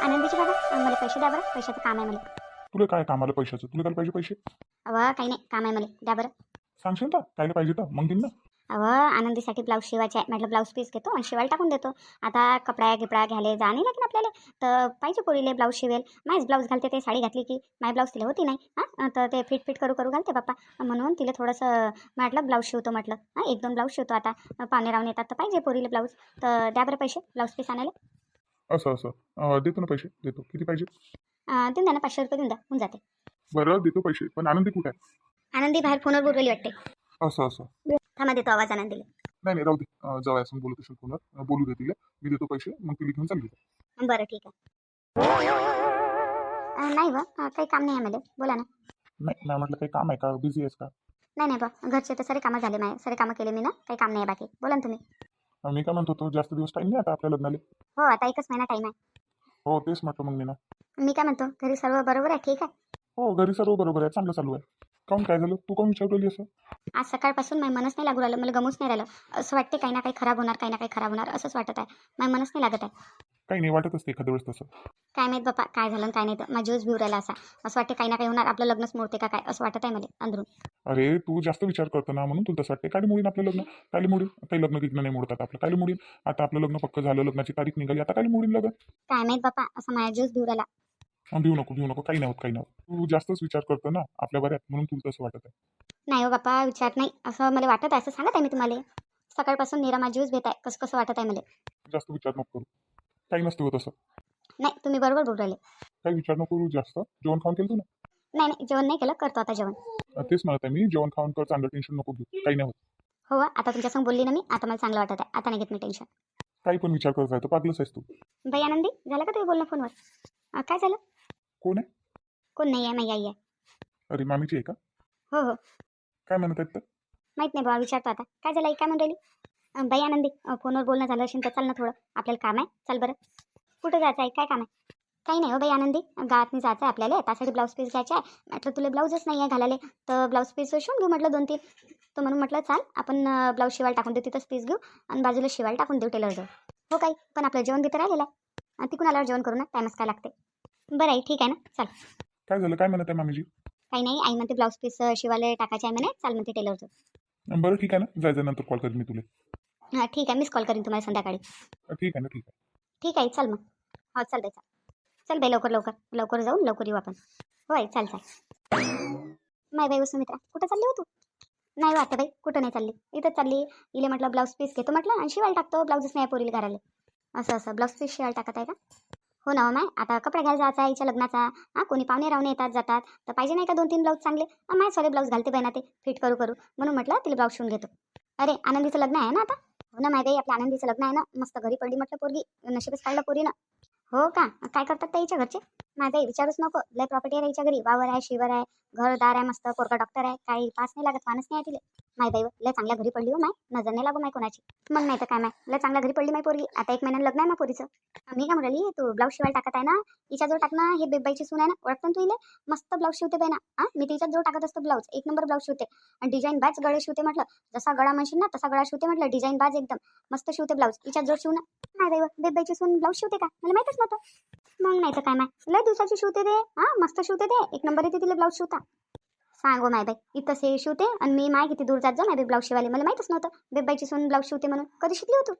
आनंदीचे बाबा मला पैसे द्या बरं पैशाचं काम आहे मला. तुला काय कामाला पैशाचं? तुला काय पाहिजे पैसे? अव काही नाही काम आहे मला. द्या बरं. सांगशील का कायला पाहिजे तर मग देईन ना. अव आनंदीसाठी ब्लाऊज शिवायचे आहे. म्हटलं ब्लाऊज पीस घेतो आणि शिवायला टाकून देतो. आता कपडा गिपडा घ्यायला जा नाही लागेल आपल्याला. तर पाहिजे पोरीले ब्लाऊज शिवेल. माझीच ब्लाऊज घालते ते साडी घातली की माझी ब्लाऊज तिला होती नाही. हां? तर ते फिट फिट करू करू घालते बाप्पा म्हणून तिला थोडंसं म्हटलं ब्लाऊज शिवतो म्हटलं. हां एक दोन ब्लाऊज शिवतो आता. पाहुणे राहून येतात तर पाहिजे पोरीले ब्लाऊज. तर द्या बरं पैसे ब्लाऊज पीस आणायला. असं असं. अं, देतो ना पैसे. देतो. किती पाहिजे? अं, देऊन द्या ना. पाचशे रुपये देऊन द्या. होऊन जाते. बरं देतो पैसे. पण आनंदी कुठे आहे? आनंदी बाहेर फोनवर बोललेली वाटते. असं असं. थांबा देतो आवाज आनंदीला. नाही नाही. राहू दे. अं, जवळ असं बोलत असेल फोनवर. अं, बोलू दे तिला. मी देतो पैसे. मग तिला घेऊन चालली जा. बरं ठीक आहे. अं, नाही बा. अं, काही काम नाही आहे मला बोला ना. नाही नाही म्हटलं काही काम आहे का? बिझी आहेस का? नाही नाही बा. घरचे तर सरे कामं झाले माझे सरे कामं केले मी ना. काही काम नाही आहे बाकी. बोला ना तुम्ही. मी काय म्हणतो तो जास्त दिवस टाईम नाही आता आपल्या लग्नाला. हो आता एकच महिना टाईम आहे. हो तेच म्हटलं मग मी ना मी काय म्हणतो घरी सर्व बरोबर आहे ठीक आहे? हो घरी सर्व बरोबर आहे चांगलं चालू आहे. काऊन काय झालं? तू काऊन विचारली असं? आज सकाळपासून माझं मनच नाही लागू राहिलं मला गमूच नाही राहिलं. असं वाटते काही ना काही खराब होणार काही ना काही खराब होणार असंच वाटत आहे. माझं मनच नाही लागत आहे. काही नाही वाटत असते एखाद्या वेळेस तसं. काय माहीत बापा काय झालं आणि काय नाही तर माझा जीवच भिऊ राहिला असा. असं वाटते काही ना काही होणार आपलं लग्नच मोडते का काय असं वाटत आहे मला अंदरून. अरे तू जास्त विचार करतो ना म्हणून तुला तसं वाटते काय मोडीन आपलं लग्न? काय मोडीन? काही लग्न किग्न नाही मोडतात आपलं. काय मोडीन? आता आपलं लग्न पक्क झालं लग्नाची तारीख निघाली आता काय मोडीन लग्न? काय माहीत बापा असं माझ्या जीवच भिऊ राहिला अं, भिऊ नको भिऊ नको काही नाही होत काही नाही होत. तू जास्तच विचार करतो ना आपल्या बऱ्यात म्हणून तुला तसं वाटत आहे. नाही हो बापा विचार नाही. असं मला वाटत आहे असं सांगत आहे मी तुम्हाला. सकाळपासून निरा माझा जीवच भेट आहे कसं कसं वाटत आहे मला. जास्त विचार नको करू. काही नसते होत असं. नाही तुम्ही बरोबर बोलू राहिले. काही विचार नको करू जास्त. जेवण खाऊन केलं तू ना? नाही नाही जेवण नाही केलं करतो आता जेवण. अं, तेच म्हणत आहे मी जेवण खाऊन कर चांगलं टेन्शन नको घेऊ. काही नाही होत. हो वा, आता तुमच्यासंग बोलली ना मी आता मला चांगलं वाटत आहे. आता नाही घेत मी टेन्शन काही पण विचार करत आहे तर पागलच आहेस तू. बाई आनंदी झालं का तुम्ही बोलणं फोनवर? अं, काय झालं? कोण आहे? कोण नाही आहे माई आई आहे. अरे मामीची आहे का? हो हो. काय म्हणत आहेत तर माहीत नाही बाबा विचारतो आता. काय झालं आई काय म्हणून राहिली? बाई आनंदी फोनवर बोलणं झालं असेल तर चाल ना थोडं. आपल्याला काम आहे. चल बरं. कुठं जायचं आहे? काय काम आहे? काही नाही हो बाई आनंदी. गावात जायचं आहे आपल्याला. त्यासाठी ब्लाऊज पीस घ्यायचे आहे. म्हटलं तुला ब्लाऊजच नाही आहे घालायला. तर ब्लाऊज पीस शिवून घेऊ म्हटलं दोन तीन तर म्हणून म्हटलं चाल आपण ब्लाऊज शिवायला टाकून देऊ. तिथंच पीस घेऊ. आणि बाजूला शिवायला टाकून देऊ टेलर जाऊ हो काही पण आपलं जेवण तिथं राहिलेलं आहे. आणि तिकडून आल्यावर जेवण करू ना. टायमच काय लागते. बरं आई ठीक आहे ना? चल. काय झालं? काय म्हणत आहे मामीजी? काही नाही. आई म्हणते ब्लाऊज पीस शिवायला टाकायचे आहे म्हणे. चाल म्हणते टेलर जाऊ अं, बरं ठीक आहे ना. जायचं नंतर कॉल करेन मी तुला. हां ठीक आहे. मिस कॉल करीन तुम्हाला संध्याकाळी. ठीक आहे ना ठीक आहे. ठीक आहे चल मग. हो चल बाई चल. चल बाई लवकर लवकर. लवकर जाऊन लवकर येऊ आपण. हो आई चाल चाल. नाही बाई सुमित्रा कुठं चालली हो तू? नाही वाटतं बाई कुठं नाही चालली. इथंच चालली. इले म्हटलं ब्लाऊज पीस घेतो म्हटलं आणि शिवायला टाकतो ब्लाऊजच नाही पोरीला घराले. असं असं. ब्लाऊज पीस शिवायला टाकत आहे का? हो ना हो माय. आता कपडे घ्यायला जायचा आईच्या लग्नाचा. हां कोणी पाहुणे रावणे येतात जातात. तर पाहिजे नाही का दोन तीन ब्लाऊज चांगले? अं, माय सॉरी ब्लाऊज घालते बाई ना ते. फिट करू करू. म्हणून म्हटलं तिला ब्लाऊज शिवून घेतो. अरे आनंदीचं लग्न आहे ना आता? हो ना माहिती आपल्या आनंदीचं लग्न आहे ना. मस्त घरी पडली म्हटलं पोरगी. नशीबच काढलं पोरीनं. हो का? काय करतात त्याच्या घरचे? माझा विचारूच नको. लय प्रॉपर्टी आहे याच्या घरी. वावर आहे शिवर आहे घरदार आहे मस्त पोरगा डॉक्टर आहे. काही पास नाही लागत माणूस नाही तिले तिला माय बाई लय चांगल्या घरी पडली हो माय. नजर नाही लागू माय कोणाची. मग नाही तर काय माय? लय चांगल्या घरी पडली माय पोरगी. आता एक महिन्यानं लग्न आहे ना पोरीचं. मी काय म्हणाली तू ब्लाऊज शिवायला टाकत आहे ना? हिच्याजवळ टाकणं हे बेबाईची सून आहे ना? ओळखतो तू इले मस्त ब्लाऊज शिवते बाई ना. हां मी तिच्याजवळ टाकत असतो ब्लाऊज एक नंबर ब्लाऊज शिवते. आणि डिझाईन बाज गळे शिवते म्हटलं. जसा गळा म्हणशील ना तसा गळा शिवते म्हटलं. डिझाईन बाज एकदम. मस्त शिवते ब्लाऊज हिच्याजवळ शिवणं माय बाई बेबाईची सून ब्लाऊज शिवते का? मला माहितच नव्हतं. मग नाही तर काय माय लय दिवसाची शिवते ते हां मस्त शिवते ते एक नंबर येते तिला ब्लाऊज शिवता. सांगो हो, माय बाई इथं से शिवते आणि मी माय किती दूर जात जाऊ माय बाई ब्लाऊज शिवायला. मला माहीतच नव्हतं. बेबाईची सून ब्लाऊज शिवते म्हणून. कधी शिकली होतो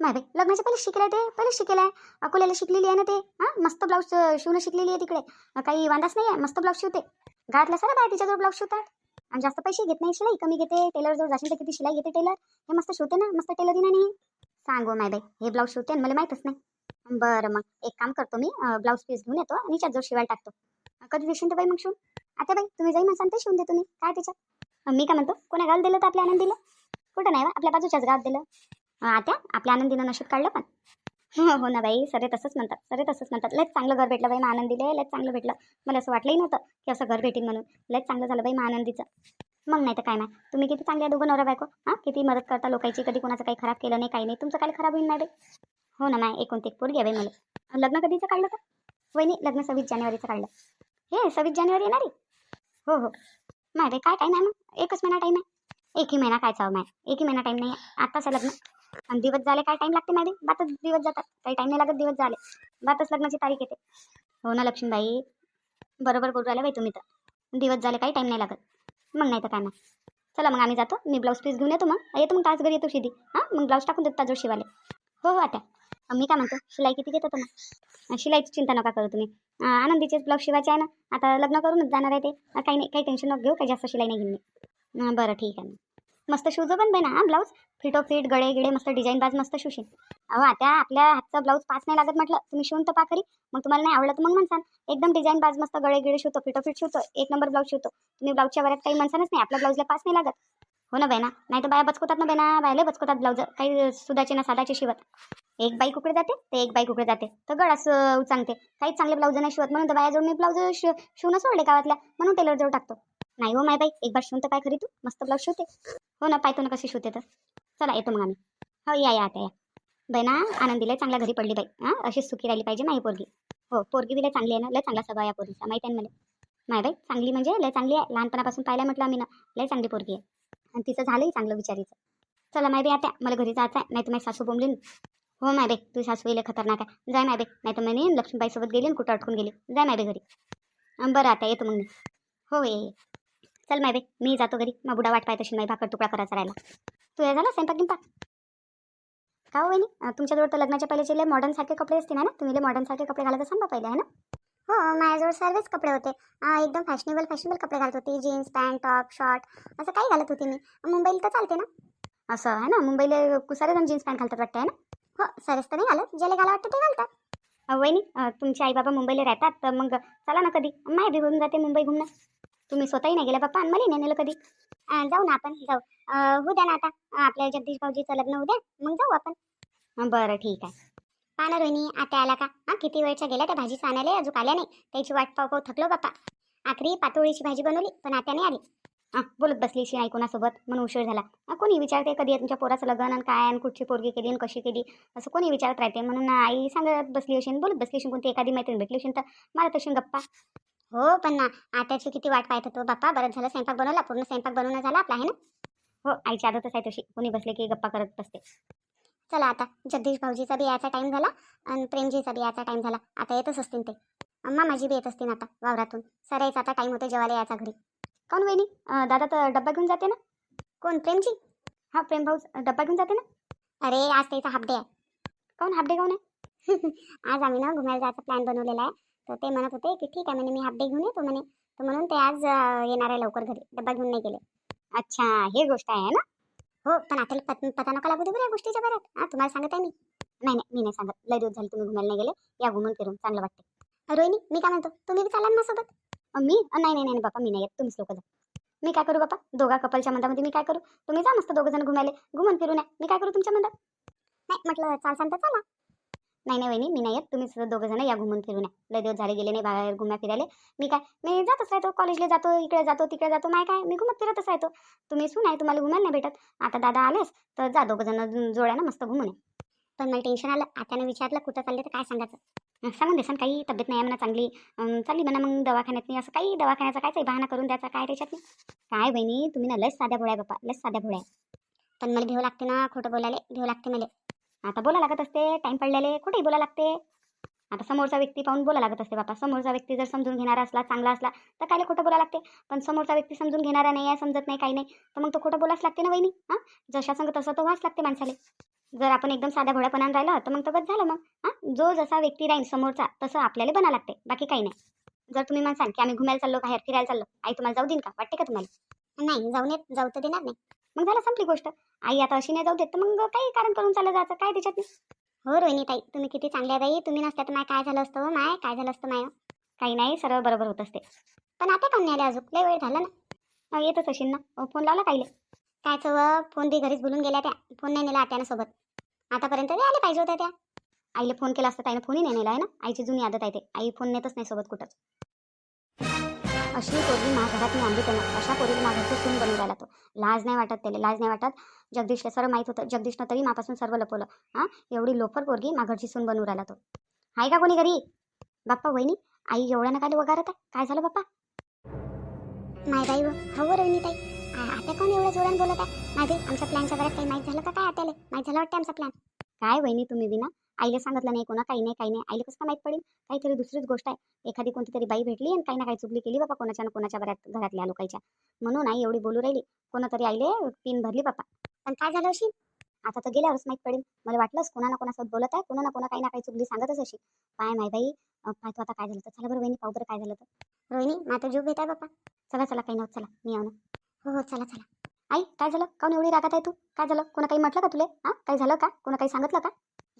माय बाई लग्नाच्या पहिले शिकलाय ते. पहिले शिकेल आहे अकोल्याला शिकलेली आहे ना ते. हां मस्त ब्लाऊज शिवणं शिकलेली आहे तिकडे. काही वांदाच नाही आहे मस्त ब्लाऊज शिवते. गावातल्या सारा बाय तिच्याजवळ ब्लाऊज शिवतात. आणि जास्त पैसे घेत नाही शिलाई कमी घेते. टेलरजवळ जाशील तर किती शिलाई घेते टेलर हे मस्त शिवते ना मस्त टेलरिंग नाही. सांगो हो, माय बाई हे ब्लाऊज शिवते आणि मला माहीतच नाही. बरं मग एक काम करतो मी ब्लाऊज पीस घेऊन येतो आणि हिच्यात जवळ शिवायला टाकतो. कधी देशील तर बाई मग शिवून. आता बाई तुम्ही जाई म्हणसान तर शिवून देतो मी. काय त्याच्यात? मी काय म्हणतो कोणा गावाला दिलं तर आपल्या आनंदीला? कुठं नाही बा, आपल्या बाजूच्याच गावात दिलं. आता आपल्या आनंदीनं नशीब काढलं पण. हो हो ना बाई सरे तसंच म्हणतात सरे तसंच म्हणतात. लयच चांगलं घर भेटलं बाई मग आनंदीले लयच चांगलं भेटलं. मला असं वाटलंही नव्हतं की असं घर भेटीन म्हणून. लयच चांगलं झालं बाई मग आनंदीचं. मग नाही तर काय नाही तुम्ही किती चांगल्या दोघं नवरा बायको हां? किती मदत करता लोकांची कधी कोणाचं काही खराब केलं नाही काही नाही तुमचं काय खराब होईल नाही बाई? हो ना माय एकोणती एक पोरगी आहे बाई मला. लग्न कधीचं काढलं का वहिनी लग्न सव्वीस जानेवारीचं काढलं. हे सव्वीस जानेवारी येणारी हो हो. माय बाई काय टाईम आहे मग? एकच महिना टाईम आहे. एकही महिना काय चाव हो माय? एकही महिना टाईम नाही आहे आत्ताच आहे लग्न. आणि दिवस झाले काय टाईम लागते मॅडम बातच दिवस जातात. काही टाईम नाही लागत दिवस झाले. बातच लग्नाची तारीख येते. हो ना लक्ष्मीबाई. बरोबर बोलू राहिला बाई तुम्ही तर. दिवस झाले काही टाईम नाही लागत. मग नाही तर काय मग? चला मग आम्ही जातो. मी ब्लाऊज पीस घेऊन येतो मग. येतो मग तास घरी येतो शिदी हां? मग ब्लाऊज टाकून देतो जोशीवाले. शिवाले हो हो आता मी काय म्हणतो शिलाई किती घेतो तुम्ही? शिलाईची चिंता नका करू तुम्ही. आनंदीचेच ब्लाऊज शिवायचे आहे ना आता लग्न करूनच जाणार आहे ते. काही नाही काही टेन्शन नको घेऊ काही जास्त शिलाई नाही घेईन मी. बरं ठीक आहे मस्त शिवजो पण बाई ना ब्लाऊज फिटो फिट गळे गिळे मस्त डिझाईन बाज मस्त शिवशील अहो आता आपल्या हातचा ब्लाऊज पाच नाही लागत म्हटलं तुम्ही शिवून तर पाखरी मग तुम्हाला नाही आवडलं तर मग म्हणसान. एकदम डिझाईन बाज मस्त गळे गिळे शिवतो फिटो फिट शिवतो एक नंबर ब्लाऊज शिवतो. तुम्ही ब्लाऊजच्या वरात काही म्हणसानच नाही आपल्या ब्लाऊजला पाच नाही लागत. हो ना बायना नाही तर बाया बचकवतात ना बायना बायला बचकवतात ब्लाऊज काही सुदाचे ना साधाचे शिवत. एक बाई कुकडे जाते ते एक बाई कुकडे जाते. तर गळास असं उचांगते काहीच चांगले ब्लाऊज नाही शिवत म्हणून तर बायाजवळ मी ब्लाऊज शिव शिवणं सोडले गावातल्या. म्हणून टेलर जवळ टाकतो. नाही हो माय बाई एक बार शिवून तर काय खरी तू. मस्त ब्लाऊज शिवते. हो ना पाहतो ना कशी शिवते तर. चला येतो मग आम्ही. हो या या आता या. बाई ना आनंदीला चांगल्या घरी पडली बाई. हां अशीच सुखी राहिली पाहिजे माही पोरगी. हो पोरगी बी चांगली आहे ना. लय चांगला स्वभाव या पोरगीचा माहिती आहे ना मला. माय बाई चांगली म्हणजे लय चांगली आहे. लहानपणापासून पाहिलं म्हटलं आम्ही ना लय चांगली पोरगी आहे. आणि तिचं झालंही चांगलं विचारीचं. चला माय बाई आता मला घरी जायचं आहे नाही तर माझी सासू बोंबलीन. हो माय तू सासूईले खतरनाक आहे. जाय माय बे नाही तर म्हणे लक्ष्मीबाईसोबत गेली आणि कुठं अटकून गेली. जाय माय बाई घरी. बरं आता येतो मग मी. हो ये ये. चल माय मी जातो घरी. मग बुडा वाट पाहत असेल माझी भाकर तुकडा करायचा राहिला. तू हे झाला स्वयंपाक गिंपाक का हो वहिनी? तुमच्याजवळ तर लग्नाच्या पहिलेचे लय मॉडर्न सारखे कपडे असते ना? तुम्ही लय मॉडर्न सारखे कपडे घालायचं सांगा पहिले आहे ना? हो माझ्याजवळ सर्वच कपडे होते. एकदम फॅशनेबल फॅशनेबल कपडे घालत होती. जीन्स पॅन्ट टॉप शॉर्ट असं काही घालत होती मी. मुंबईला तर चालते ना? असं आहे ना? मुंबईला कु- सारे जण जीन्स पॅन्ट घालतात वाटतं आहे ना? हो सरस तर नाही घालत ज्याला घाला वाटतं ते घालतात. वहिनी तुमचे आई बाबा मुंबईला राहतात तर मग चला ना कधी. माय बी होऊन जाते मुंबई घुमणं. तुम्ही स्वतःही नाही गेल्या बाप्पा मला नाही नेलं कधी. जाऊ ना आपण जाऊ. उद्या होऊ द्या ना आता. आपल्या जगदीश भाऊजीचं लग्न उद्या मग जाऊ आपण. बरं ठीक आहे. पाहा रोहिणी आता आला का? हा किती वेळच्या गेल्या त्या भाजीचं आणायला? अजून आल्या नाही. त्याची वाट पाव पाव थकलो बाप्पा. आखरी पातोळीची भाजी बनवली पण आत्याने आली. हां बोलत बसली शी नाही कोणासोबत म्हणून उशीर झाला. कोणी विचारते कधी आहे तुमच्या पोराचं लग्न आणि काय आणि कुठची पोरगी केली आणि कशी केली? असं कोणी विचारत राहते. म्हणून आई सांगत बसली असेल बोलत बसली असेल कोणती एखादी मैत्रीण भेटली असेल तर मला तशी गप्पा. हो पण ना आत्याची किती वाट पाहत होतो. बाप्पा बरं झालं स्वयंपाक बनवला. पूर्ण स्वयंपाक बनवणं झाला आपला आहे ना? हो आईची आदतच आहे तशी. कोणी बसले की गप्पा करत बसते. चला आता जगदीश भाऊजीचा बी यायचा टाइम झाला आणि प्रेमजीचा बी यायचा टाइम झाला. आता येतच असतील ते. अम्मा माझी बी येत असतील आता वावरातून. सरायचा आता टाइम होतो जेवायला यायचा घरी. काऊन वहिनी? दादा तर डब्बा घेऊन जाते ना. कोण प्रेमजी? हा प्रेम भाऊ डब्बा घेऊन जाते ना? अरे आज त्याचा हाफ डे आहे. काऊन हाफ डे काऊन आहे? आज आम्ही ना घुमायला जायचा प्लॅन बनवलेला आहे. तर ते म्हणत होते की ठीक आहे म्हणे मी हाफ डे घेऊन येतो म्हणे. तर म्हणून ते आज येणार आहे लवकर घरी. डब्बा घेऊन नाही गेले. अच्छा हे गोष्ट आहे ना? हो पण आता पत पता नका लागू दे बरं या गोष्टीच्या बऱ्यात. हा तुम्हाला सांगत आहे मी. नाही नाही मी नाही सांगत. लय दिवस झाले तुम्ही घुमायला नाही गेले. या घुमून फिरून चांगलं वाटते रोहिणी मी काय म्हणतो? तुम्ही बी चालाल ना सोबत. मी? नाही नाही नाही बापा मी नाही येत. तुम्हीच लोक जा. मी काय करू बापा? दोघा कपलच्या मंदामध्ये मी काय करू? तुम्ही जा मस्त दोघं जण घुमायले. घुमून फिरून या. मी काय करू तुमच्या मंदात? नाही म्हटलं चाल तर चला. नाही नाही वहिनी मी नाही येत. तुम्ही सुद्धा दोघं जण या घुमून फिरून या. लय दिवस झाले गेले नाही बाहेर घुम्या फिरायला. मी काय मी जातच राहतो. कॉलेजला जातो इकडे जातो तिकडे जातो. माय काय मी घुमत फिरतच राहतो. तुम्ही सून आहे तुम्हाला घुमायला नाही भेटत. आता दादा आलेस तर जा दोघं जण जोड्यानं मस्त घुमून पण मला टेन्शन आलं. आत्याने विचारलं कुठं चालले तर काय सांगायचं? सांगून देसान काही तब्येत नाही आहे म्हणा चांगली चांगली म्हणा मग दवाखान्यात नाही असं काही दवाखान्याचा कायचाही बहाणा करून द्यायचा काय त्याच्यात नाही. काय बहिणी तुम्ही ना लस साध्या भोळ्या बापा लस साध्या भोळ्या. पण मला भेव लागते ना खोटं बोलायला भेव लागते मला. आता बोला लागत असते टाइम पडलेले कुठेही बोला लागते. आता समोरचा व्यक्ती पाहून बोला लागत असते बापा समोरचा व्यक्ती जर समजून घेणारा असला चांगला असला तर काय खोटं बोला लागते? पण समोरचा व्यक्ती समजून घेणारा नाही आहे समजत नाही काही नाही तर मग तो खोटं बोलाच लागते ना वहिनी हां? जशा संग तसं तो व्हाच लागते माणसाला. जर आपण एकदम साध्या भोळ्यापणानं राहिलं तर मग तर बस झालं मग. हां? जो जसा व्यक्ती राहील समोरचा तसं आपल्याला बना लागते. बाकी काही नाही. जर तुम्ही म्हणसाल की आम्ही घुमायला चाललो बाहेर फिरायला चाललो आई तुम्हाला जाऊ देईन का? वाटते का तुम्हाला? नाही जाऊन येत जाऊ तर देणार नाही. मग झालं संपली गोष्ट. आई आता अशी नाही जाऊ देत तर मग काही कारण करून चाललं जायचं? काय त्याच्यात हो रोहिणी ताई तुम्ही किती चांगल्या बाई तुम्ही नसत्या तर माय. काय झालं असतं हो माय? काय झालं असतं माय? काही नाही सर्व बरोबर होत असते. पण आता पण नाही आले अजून. लय वेळ झाला ना. येतच असेल ना. फोन लावला काहीले काय चव फोन ते घरीच बोलून गेल्या त्या फोन नाही नेला आत्यानं सोबत. आतापर्यंत ते आले पाहिजे होत्या त्या. आईला फोन केला असता ताईनं फोनही नाही नेला आहे ना? आईची जुनी आदत आहे ते. आई फोन नेतच नाही सोबत कुठंच. अशी पोरगी मा घरात मी आणली त्यांना अशा पोरगी माघरचं सून बनवून राहिला तो. लाज नाही वाटत त्याला लाज नाही वाटत. जगदीशला सर्व माहीत होतं. जगदीशनं तरी मापासून सर्व लपवलं. हां? एवढी लोफर पोरगी माघरची सून बनवून राहिला तो. आहे का कोणी घरी? बाप्पा वहिनी आई एवढ्यानं काय वगारत आहे? काय झालं बाप्पा? माय बाई हो हो रोहिणी ताई आता कोण एवढं जोरान बोलत आहे? नाही आमच्या प्लॅनच्या बऱ्यात काही माहीत झालं का काय आत्याले? माहीत झालं वाटतं आमचा प्लॅन काय वहिनी तुम्ही विना? आईला सांगितलं नाही कोणा काही नाही काही नाही. आईला कसं काय माहीत पडेल काहीतरी दुसरीच गोष्ट आहे. एखादी कोणती तरी बाई भेटली आणि काही ना काही चुकली केली बाबा कोणाच्या ना कोणाच्या बऱ्यात घरातल्या लोकांच्या. म्हणून आई एवढी बोलू राहिली. कोणातरी आईले पिन भरली बापा पण काय झालं अशी? आता तर गेल्यावरच माहीत पडेल मला वाटलंच कोणा ना कोणासोबत बोलत आहे कोणा ना कोणा काही ना काही चुकली सांगतच अशी. काय माय बाई. पाय तू आता काय झालं तर? चला बरं वहिनी पाहू बरं काय झालं तर. रोहिणी माझा जीव घेत आहे बाप्पा चला चला काही नव्हतं चला. मी येऊ ना हो हो चला चला. आई काय झालं? काऊन एवढी रागात आहे तू? काय झालं? कोणा काही म्हटलं का तुले? हा? काही झालं का? कोणा काही सांगितलं का?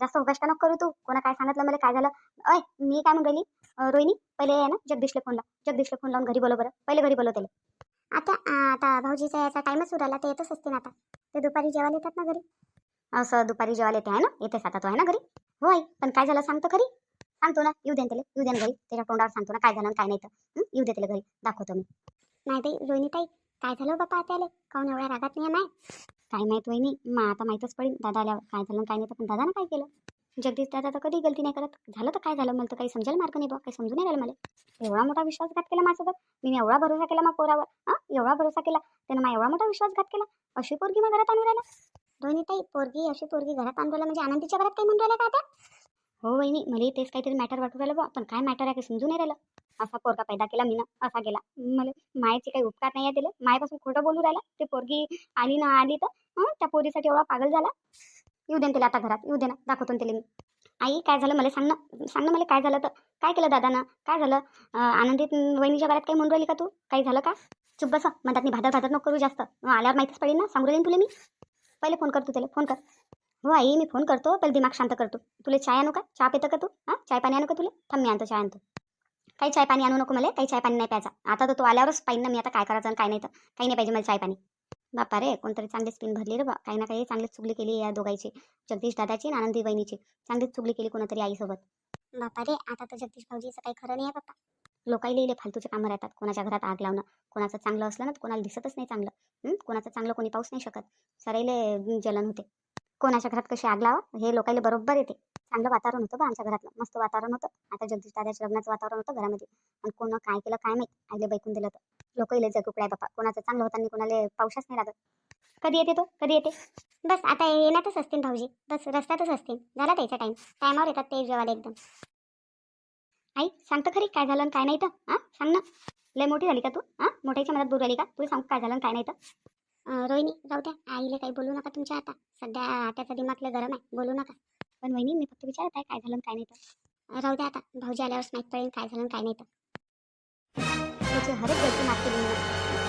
जास्त उगाष्ट नको करू तू. कोणा काय सांगितलं मला काय झालं? अय मी काय म्हणून गेली रोहिणी पहिले आहे ना जगदीशला फोन लाव जगदीशला फोन लावून घरी बोलव बरं पहिले घरी बोलव त्याला आता आता भाऊजीचा याचा टाईमच उराला ते येतच असते ना आता. ते दुपारी जेवायला येतात ना घरी. असं दुपारी जेवायला येते आहे ना? येतेच आता तो आहे ना घरी? हो आई. पण काय झालं सांगतो खरी? सांगतो ना येऊ दे ना त्याला येऊ देन घरी. त्याच्या तोंडावर सांगतो ना काय झालं काय नाही तर. येऊ दे त्याला घरी. दाखवतो मी. नाही ते रोहिणी ताई काय झालं हो बापा आता आले काऊन एवढ्या रागात नाही आहे काय माहीत वहिनी मग आता माहीतच पडेल दादा आल्यावर काय झालं काय नाही तर पण दादानं काय केलं? जगदीश दादा तर कधी गलती नाही करत. झालं तर काय झालं? मला तर काही समजायला मार्ग नाही बघ काही समजून नाही राहिलं मला. एवढा मोठा विश्वासघात केला माझ्यासोबत. मी एवढा भरोसा केला मग पोरावर. हा? एवढा भरोसा केला. त्यानं मग एवढा मोठा विश्वासघात केला. अशी पोरगी मग घरात आणून राहिला दोन्ही ताई पोरगी अशी पोरगी घरात आणलं म्हणजे आनंदीच्या घरात काही म्हणून राहिलं का आता हो वहिनी मला तेच काहीतरी मॅटर वाटू राहिलं बा पण काय मॅटर आहे काही समजून नाही राहिलं. असा पोरगा पैदा केला मी ना असा गेला. मला मायाचे काही उपकार नाही आहे दिले मायापासून खोटं बोलू राहिला. ते पोरगी आली ना आली तर त्या पोरीसाठी एवढा पागल झाला. येऊ दे तिला त्याला आता घरात येऊ दे ना दाखवतो ना त्याला मी. आई काय झालं? मला सांग ना. सांग ना मला काय झालं तर. काय केलं दादानं? काय झालं? आनंदीत वहिनीच्या बऱ्यात काही म्हणून राहिली का तू? काही झालं का? चुप बसा. म्हणतात मी भादर भादर नको करू जास्त. आल्यावर माहितीच पडेल ना. सांगू देईन तुला मी. पहिले फोन कर तू त्याला. फोन कर. हो आई मी फोन करतो. पहिले दिमाग शांत करतो तुला चाय आणू का? चहा पितं का तू? हां? चाय पाणी आणू का तुला? थांब मी आणतो चाय आणतो. काही चाय पाणी आणू नको मला. काही चाय पाणी नाही प्यायचा. आता तर तू आल्यावरच पाहिजे ना मी आता काय करायचं काय नाही तर. काही नाही पाहिजे मला चाय पाणी. बापा रे कोणतरी चांगली स्पिन भरली रे बा. काही ना काही चांगलीच चुगली केली या दोघांची जगदीश दादाची आणि आनंदी बहिणीची. चांगलीच चुगली केली कोणतरी आईसोबत. बापा रे आता तर जगदीश भाऊजीचं काही खरं नाही आहे बाप्पा लोकांना इले फालतूचे कामं राहतात. कोणाच्या घरात आग लावणं कोणाचं चांगलं असलं ना तर कोणाला दिसतच नाही चांगलं. कोणाचं चांगलं कोणी पाऊस नाही शकत. सराईले जलन होते. कोणाच्या घरात कशी आग लावा हे लोकांना बरोबर येते. चांगलं वातावरण होतं बा आमच्या घरातलं. मस्त वातावरण होतं. आता जगदीश दादाच्या लग्नाचं वातावरण होतं घरामध्ये. आणि कोण काय केलं काय माहीत? आईले बैकून दिलं तर. लोक इले जगुकलाय बापा. कोणाचं चांगलं होताना कोणाला पाऊसच नाही लागत. कधी येते तो? कधी येते? बस आता येण्यातच असतील भाऊजी. बस रस्त्यातच असतील. झाला त्याचा टाईम टायमावर येतात ते जेवायला एकदम. आई सांगतं खरी काय झालं काय नाही तर. हां? सांग ना. लय मोठी झाली का तू? हां? मोठ्याच्या मनात दूर आली का? तुला सांग काय झालं काय नाही तर? रोहिणी जाऊ द्या. आईला काही बोलू नका तुमच्या आता. सध्या त्याचा दिमागला गरम आहे. बोलू नका. पण वहिनी मी फक्त विचारत आहे काय झालं काय नाही तर? राहू द्या आता. भाऊजी आल्यावर माहीत पडेल काय झालं काय नाही तर. त्याची हरेक गलती माफ केली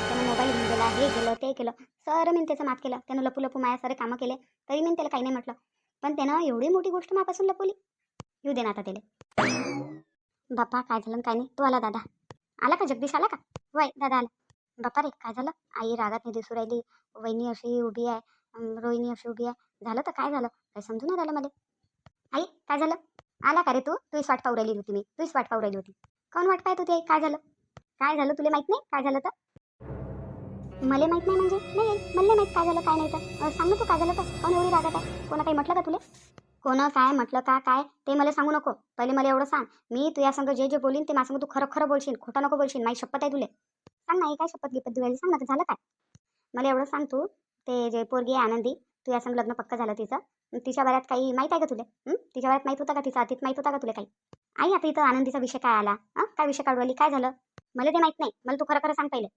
त्यानं मोबाईल घेऊन गेला हे केलं ते केलं. सर मी त्याचं माफ केलं. त्यानं लपू लपू माया सारे कामं केले. तरी मी त्याला काही नाही म्हटलं. पण त्यानं एवढी मोठी गोष्ट मापासून लपवली. येऊ दे ना आता त्याला. बाप्पा काय झालं काय नाही? तू आला दादा. आला का? जगदीश आला का? वय दादा आला. बाप्पा रे काय झालं? आई रागात नाही दिसू राहिली. वहिनी अशी उभी आहे. रोहिणी अशी उभी आहे. झालं तर काय झालं? काय समजून नाही राहिलं मला. आई काय झालं? आला का रे तू? तुझीच वाट पाहू राहिली होती मी. तुझीच वाट पाहू राहिली होती. कोण वाट पाहत होती आई? काय झालं? काय झालं? तुला माहीत नाही? काय झालं तर? मला माहीत नाही म्हणजे? नाही मला माहीत काय झालं काय नाही तर. सांग तू काय झालं तर. कोण एवढी रागात आहे? कोणा काही म्हटलं का तुला? कोण काय म्हटलं का काय? ते मला सांगू नको. पहिले मला एवढं सांग. मी तुझ्या संग जे जे बोलीन ते माझ्या तू खरं खरं बोलशील. खोटं नको बोलशील. माझी शपथ आहे तुले. सांग ना आई काय शपथ गिपत दिवाळी सांग ना झालं काय? मला एवढं सांग तू ते जे पोरगी आहे आनंदी तुझ्या संग लग्न पक्क झालं तिचं. तिच्या बऱ्यात काही माहीत आहे का तुला? तिच्या बऱ्यात माहीत होता का तिचा? अतीत माहीत होता का तुला काही? आई आता इथं आनंदीचा विषय काय आला? हां? काय विषय काढू काय झालं? मला ते माहीत नाही. मला तू खरं खरं सांग पहिले.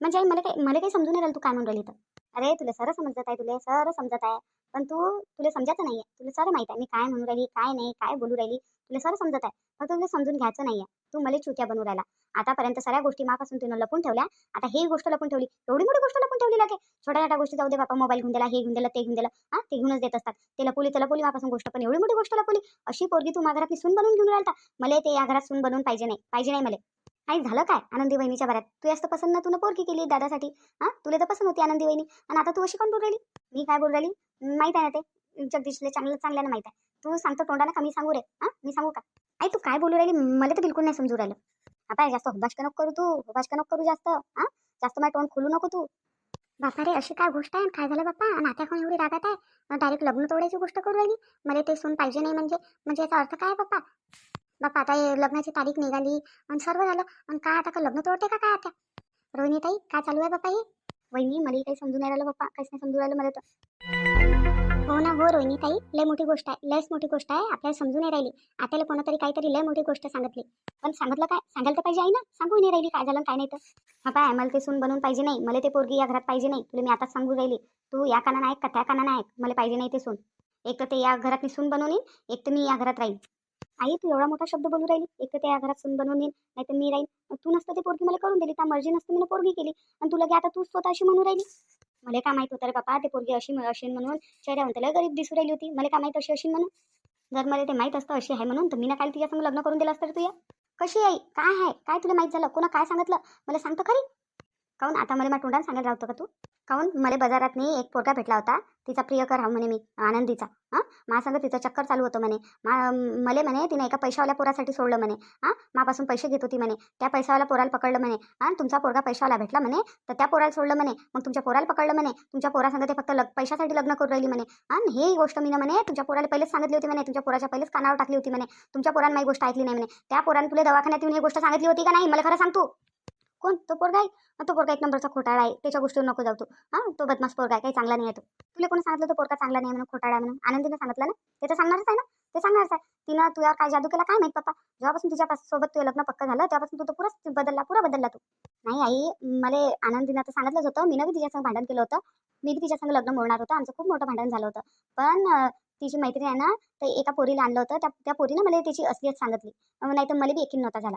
म्हणजे आई मला काही मला काही समजून राहिलं तू काय म्हणून राहिली तर अरे तुला सर समजत आहे तुला सर समजत आहे. पण तू तुला समजायचं नाही आहे तुला सर माहीत आहे. मी काय म्हणून राहिली काय नाही काय बोलू राहिली तुला सर समजत आहे. फक्त तुला समजून घ्यायचं नाही आहे तू मला चुत्या बनवू राहिला. आतापर्यंत सगळ्या गोष्टी मापासून तिनं लपून ठेवल्या. आता ही गोष्ट लपून ठेवली. एवढी मोठी गोष्ट लपून ठेवली लागे. छोट्या छोट्या गोष्टी जाऊ दे बापा मोबाईल घेऊन दिला हे घेऊन दिला ते घेऊन दिला. हा ते घेऊनच देत असतात. ते लपवली तर लपवली मापासून गोष्ट. पण एवढी मोठी गोष्ट लपवली अशी पोरगी तू माझ्या घरातली सून बनवून घेऊन राहिला मला ते या घरात सून बनवून पाहिजे नाही. पाहिजे नाही मला. काही झालं काय? आनंदी वहिनीच्या बऱ्यात तू जास्त पसंत ना तुला पोरगी केली दादासाठी? हा तुला तर पसंत होती आनंदी वहिनी. आणि आता तू अशी कोण बोल राहिली? मी काय बोलू राहिली? माहीत आहे ना ते? जगदीशले चांगलं चांगल्यानं माहीत आहे. तू सांगतो तोंडाला का मी सांगू रे? हा मी सांगू का? आई तू काय बोलू राहिली? मला तर बिलकुल नाही समजू राहिलं. बापा जास्त हुबाश करू तू? हुबाश करू जास्त? हां? जास्त माझ्या तोंड खोलू नको तू? बापा रे अशी काय गोष्ट आहे? काय झालं बाप्पा आणि एवढी रागात आहे? डायरेक्ट लग्न तोडायची गोष्ट करू राहिली? मला ते सून पाहिजे नाही म्हणजे. म्हणजे याचा अर्थ काय बाप्पा बाप्पा आता हे लग्नाची तारीख निघाली आणि सर्व झालं. आणि काय आता का लग्न तोडते का काय आता? रोहिणी ताई काय चालू आहे बाप्पा हे? वहिनी मला काही समजून नाही राहिलं बाप्पा काहीच नाही समजून राहिलं मला तर. हो ना हो रोहिणी ताई लय मोठी गोष्ट आहे लयच मोठी गोष्ट आहे आपल्याला समजून नाही राहिली. आपल्याला कोणातरी काहीतरी लय मोठी गोष्ट सांगितली. पण सांगितलं काय? सांगायला तर पाहिजे आई ना? सांगू नाही राहिली काय झालं काय नाही तर. हा पाय मला ते सून बनवून पाहिजे नाही मला ते पोरगी या घरात पाहिजे नाही तुला मी आताच सांगू राहिली. तू या कानानं ऐक का त्या कानानं ऐक मला पाहिजे नाही ते सून. एक तर ते या घरात मी सून बनवून येईन एक तर मी या घरात राहीन. आई तू एवढा मोठा शब्द बोलू राहिली? एक तर त्या घरात सून बनवून येईन नाही तर मी राहीन. तू नसतं ते पोरगी मला करून दिली त्या मर्जी नसतं मी पोरगी केली? आणि तुला की आता तू स्वतः अशी म्हणून राहिली? मला काय माहीत होतं रे बापा ते पोरगी अशी अशी म्हणून चेहऱ्यावर त्याला गरीब दिसू राहिली होती. मला काय माहीत अशी अशी म्हणून? जर मला ते माहीत असतं अशी आहे म्हणून तर मी ना काल तिच्या संग लग्न करून दिलं असतं रे तुया कशी आई काय आहे? काय तुला माहीत झालं? कोणा काय सांगितलं? मला सांगतो खरी. काऊन आता मला माझ्या सांगायला राहतो का तू? काऊन मला बाजारात नाही एक पोरगा भेटला होता तिचा प्रियकर हा म्हणे मी आनंदीचा हां? सांग तिचं चक्कर चालू होतं म्हणे. मा मले म्हणे तिने एका पैशावाल्या पोरासाठी सोडलं म्हणे हां? मापासून पैसे घेत होती म्हणे. त्या पैशावाल्या पोराला पकडलं म्हणे. हां तुमचा पोरगा पैशावाला भेटला म्हणे तर त्या पोराला सोडलं म्हणे. मग तुमच्या पोराला पकडलं म्हणे. तुमच्या पोरासंग ते फक्त लग पैशासाठी लग्न करून राहिली म्हणे. आणि ही गोष्ट मी म्हणे तुमच्या पोराला पहिलेच सांगितली होती म्हणे तुमच्या पोराच्या पहिलेच कानावर टाकली होती म्हणे. तुमच्या पोरांना माझी गोष्ट ऐकली नाही म्हणे. त्या पोरानं तुला दवाखान्यात येऊन ही गोष्ट सांगितली होती का नाही? मला खरं सांगतो कोण? तो पोरगा आहे? तो पोरगा एक नंबरचा खोटाळा आहे. त्याच्या गोष्टीवर नको जाऊ तू. हां तो बदमाश पोरगा आहे. काही चांगला नाही आहे तो. तुला कोणी सांगितलं तो पोरगा चांगला नाही आहे म्हणून खोटाळा आहे म्हणून? आनंदीने सांगितलं ना? ते तर सांगणारच आहे ना? ते सांगणारच आहे. तिनं तुझ्यावर काय जादू केला? काय माहीत पप्पा? जेव्हापासून तिच्या सोबत तुझं लग्न पक्क झालं तेव्हापासून तू तो पुराच बदलला पुरा बदलला तू. नाही आई मला आनंदीनं तर सांगितलंच होतं. मी बी तिच्यासंग भांडण केलं होतं. मी बी तिच्यासंग लग्न मोडणार होतं. आमचं खूप मोठं भांडण झालं होतं. पण तिची मैत्रीण आहे ना तर एका पोरीला आणलं होतं. त्या त्या पोरीनं मला त्याची असलियत सांगितली. नाही तर मला बी एकीन नव्हता झाला.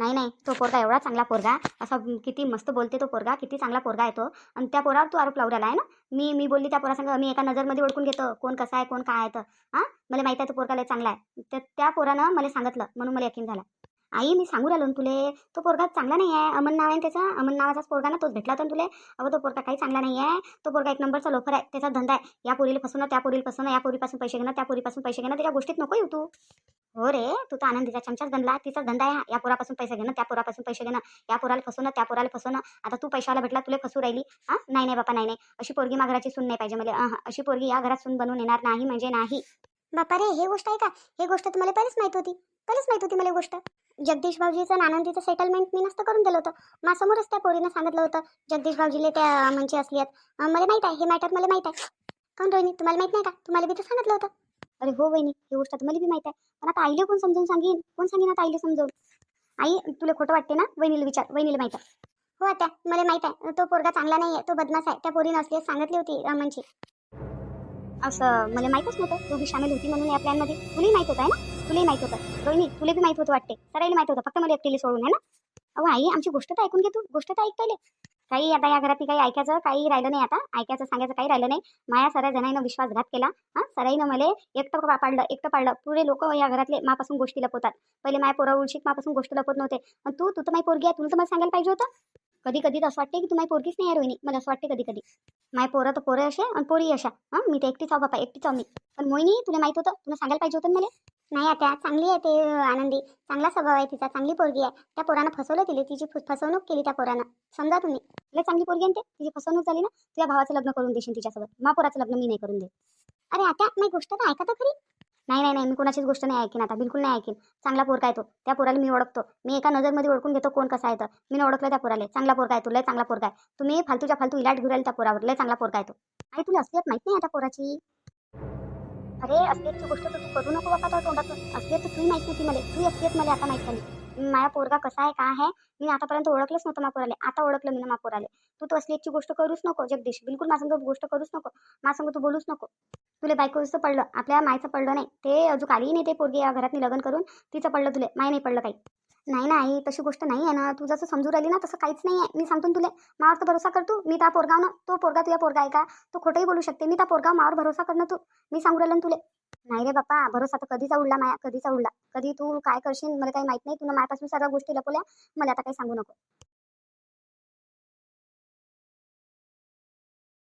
नाही नाही तो पोरगा एवढा चांगला पोरगा असा किती मस्त बोलते तो पोरगा किती चांगला पोरगा आहे तो. आणि त्या पोरावर तू आरोप लावलेला आहे ना? मी मी बोलली त्या पोरासंग मी एका नजरमध्ये ओळखून घेतो कोण कसा आहे कोण काय आहे तर. हां? मला माहिती आहे तो पोरगा लय चांगला आहे. त्या त्या पोरानं मला सांगितलं म्हणून मला यकीन झाला. आई मी सांगू राहिलो तुले तो पोरगा चांगला नाही आहे अमन नाव आहे त्याचा अमन नावाचाच पोरगा ना तोच भेटला होता तुले. अगं तो पोरगा काही चांगला नाही आहे तो पोरगा एक नंबरचा लोफर आहे त्याचा धंदा आहे. या पोरीला फसवणं त्या पोरीला फसवणं या पोरीपासून पैसे घेणं त्या पोरीपासून पैसे घेणं त्याच्या गोष्टीत नको येऊ तू. हो रे तू तर आनंदीचा चमचाच बनला. तिचा धंदा आहे या पोरापासून पैसे घेणं त्या पोरापासून पैसे घेणं. या पोराला फसवणं त्या पोराला फसवणं. आता तू पैशाला भेटला तुला फसू राहिली. हा? नाही नाही बापा नाही नाही. अशी पोरगी माघराची सून नाही पाहिजे मला. अशी पोरगी या घरात सून बनवून येणार नाही म्हणजे नाही. बापा रे हे गोष्ट आहे का? हे गोष्ट तुम्हाला पहिलेच माहीत होती. पहिलेच माहीत होती मला गोष्ट. जगदीश भाऊजीचं आणि आनंदीचं सेटलमेंट मी नसतं करून दिलं होतं. माझ्यासमोरच त्या पोरीनं सांगितलं होतं. जगदीश भाऊजीले त्या म्हणजे असली आहेत. मला माहीत आहे. हे मॅटर मला माहीत आहे. कोण रोहिणी? तुम्हाला माहीत नाही का? तुम्हाला बी तर सांगितलं होतं. अरे हो वहिनी ही गोष्ट तर मला बी माहिती आहे. पण आता आईला कोण समजून सांगेन? कोण सांगेन आता आईला समजून आई तुला खोटं वाटते ना? वहिनीला विचार वहिनीला माहिती आहे. हो आता मला माहीत आहे. तो पोरगा चांगला नाही आहे तो बदमाश आहे. त्या पोरीनं असली सांगितली होती रामांची असं मला माहीतच नव्हतं. तू बी सामील होती म्हणून या प्लॅनमध्ये. तुलाही माहीत होतं आहे ना? तुलाही माहीत होतं. रोहिणी तुला बी माहीत होतं वाटते सरायला माहीत होतं. फक्त मला एकटीला सोडून आहे ना? अहो आई आमची गोष्ट तर ऐकून घे तू. गोष्ट तर ऐक काही आता या घरात काही ऐकायचं काही राहिलं नाही आता. ऐकायचं सांगायचं काही राहिलं नाही. माया सऱ्या जणांना विश्वासघात केला. हां सराईनं मला एकटं पाडलं एकटं पाडलं. पुरे लोक या घरातले मापासून गोष्टी लपवतात. पहिले माया पोरा उलशीक मापासून गोष्ट लपवत नव्हते. पण तू तू तर माई पोरगी आहे. तुला तर मला सांगायला पाहिजे होतं. कधी कधी तर असं वाटते की तू माय पोरगीच नाही आहे रोहिणी. मला असं वाटते कधी कधी. माय पोरं तर पोरं असे आणि पोरी अशा. हां मी तर एकटीच आहो बापा एकटीच आहो मी. पण मोहिनी तुला माहीत होतं? तुला सांगायला पाहिजे होतं ना मला? नाही आता चांगली आहे ते आनंदी. चांगला स्वभाव आहे तिचा चांगली पोरगी आहे. त्या पोरानं फसवलं तिला तिची फसवणूक केली त्या पोरानं. समजा तुम्ही लय चांगली पोरगी आहे ना ते तिची फसवणूक झाली ना तुझ्या भावाचं लग्न करून देशील तिच्यासोबत. मा पोराचं लग्न मी नाही करून दे अरे आता नाही गोष्ट तर ऐका तर खरी. नाही नाही नाही मी कोणाचीच गोष्ट नाही ऐकेन आता बिलकुल नाही ऐकेन. चांगला पोरगा आहे तो. त्या पोराला मी ओळखतो. मी एका नजरमध्ये ओळखून घेतो कोण कसा आहे तर मी न ओळखलं त्या पोराला. चांगला पोरका आहे तो लय चांगला पोरगा आहे. तुम्ही फालतूच्या फालतू इलाट घुराल त्या पोरावर. लय चांगला पोरका आहे तो. आई तुला असल्यात माहीत नाही आता पोराची? अरे असलियतची गोष्ट तर तू करू नको बाबा त्या तोंडातून. असलियत तर तुही माहीत नव्हती मला. तू असलियत मला आता माहीत झाली. माझा पोरगा कसा आहे काय आहे मी आतापर्यंत ओळखलंच नव्हतं मा आले आता ओळखलं मी ना मा तू तू तर गोष्ट करूच नको जगदीश. बिलकुल माझ्या गोष्ट करूच नको. माझ्या तू बोलूच नको. तुला बायकोचं पडलं आपल्या मायचं पडलं नाही. ते अजून आली नाही ते पोरगी या घरात लग्न करून तिचं पडलं तुले. माय नाही पडलं काही. नाही ना आई तशी गोष्ट नाही आहे ना. तू जसं समजू राहिली ना तसं काहीच नाही आहे. मी सांगतो ना तुला मावर तर भरोसा करतो मी त्या पोरगाव ना तो पोरगा तुझ्या पोरगा आहे का? तो खोटंही बोलू शकते. मी त्या पोरगाव मावर भरोसा करणं तू. मी सांगू राहिलं तुले. नाही रे बाप्पा भरोसा तर कधीचा उडला माया कधीचा उडला. कधी तू काय करशील मला काही माहीत नाही. तुला माझ्यापासून सर्व गोष्टी लपवल्या. मला आता काही सांगू नको.